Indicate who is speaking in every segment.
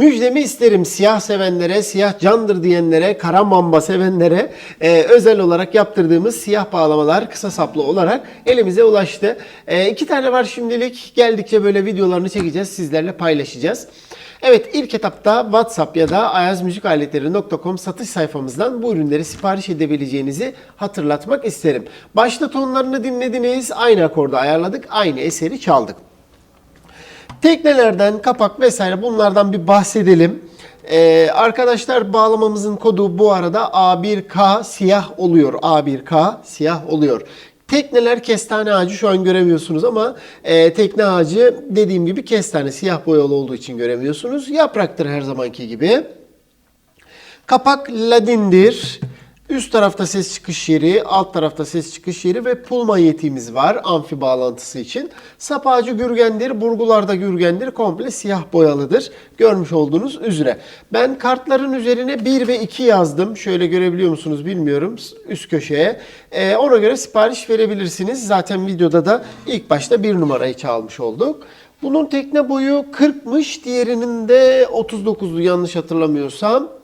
Speaker 1: Müjdemi isterim siyah sevenlere, siyah candır diyenlere, kara mamba sevenlere e, özel olarak yaptırdığımız siyah bağlamalar kısa saplı olarak elimize ulaştı. E, iki tane var şimdilik. Geldikçe böyle videolarını çekeceğiz, sizlerle paylaşacağız. Evet ilk etapta WhatsApp ya da ayazmüzikaletleri.com satış sayfamızdan bu ürünleri sipariş edebileceğinizi hatırlatmak isterim. Başta tonlarını dinlediniz, aynı akorda ayarladık, aynı eseri çaldık. Teknelerden, kapak vesaire bunlardan bir bahsedelim. Ee, arkadaşlar bağlamamızın kodu bu arada A1K siyah oluyor. A1K siyah oluyor. Tekneler kestane ağacı şu an göremiyorsunuz ama e, tekne ağacı dediğim gibi kestane siyah boyalı olduğu için göremiyorsunuz. Yapraktır her zamanki gibi. Kapak ladindir. Üst tarafta ses çıkış yeri, alt tarafta ses çıkış yeri ve pul manyetiğimiz var amfi bağlantısı için. Sap ağacı gürgendir, burgularda gürgendir, komple siyah boyalıdır. Görmüş olduğunuz üzere. Ben kartların üzerine 1 ve 2 yazdım. Şöyle görebiliyor musunuz bilmiyorum üst köşeye. Ee, ona göre sipariş verebilirsiniz. Zaten videoda da ilk başta 1 numarayı çalmış olduk. Bunun tekne boyu 40'mış, diğerinin de 39'du yanlış hatırlamıyorsam.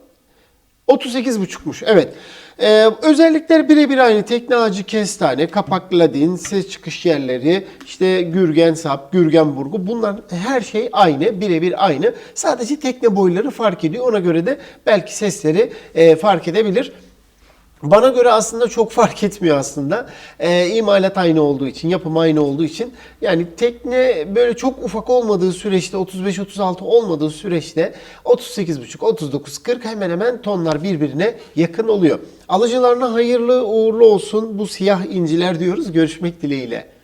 Speaker 1: 38,5'muş. Evet. Ee, özellikler birebir aynı. Tekne ağacı kestane, kapak ladin, ses çıkış yerleri, işte gürgen sap, gürgen burgu bunlar her şey aynı. Birebir aynı. Sadece tekne boyları fark ediyor. Ona göre de belki sesleri e, fark edebilir. Bana göre aslında çok fark etmiyor aslında. Ee, imalat aynı olduğu için, yapım aynı olduğu için. Yani tekne böyle çok ufak olmadığı süreçte, 35-36 olmadığı süreçte 38,5, 39, 40 hemen hemen tonlar birbirine yakın oluyor. Alıcılarına hayırlı uğurlu olsun bu siyah inciler diyoruz. Görüşmek dileğiyle.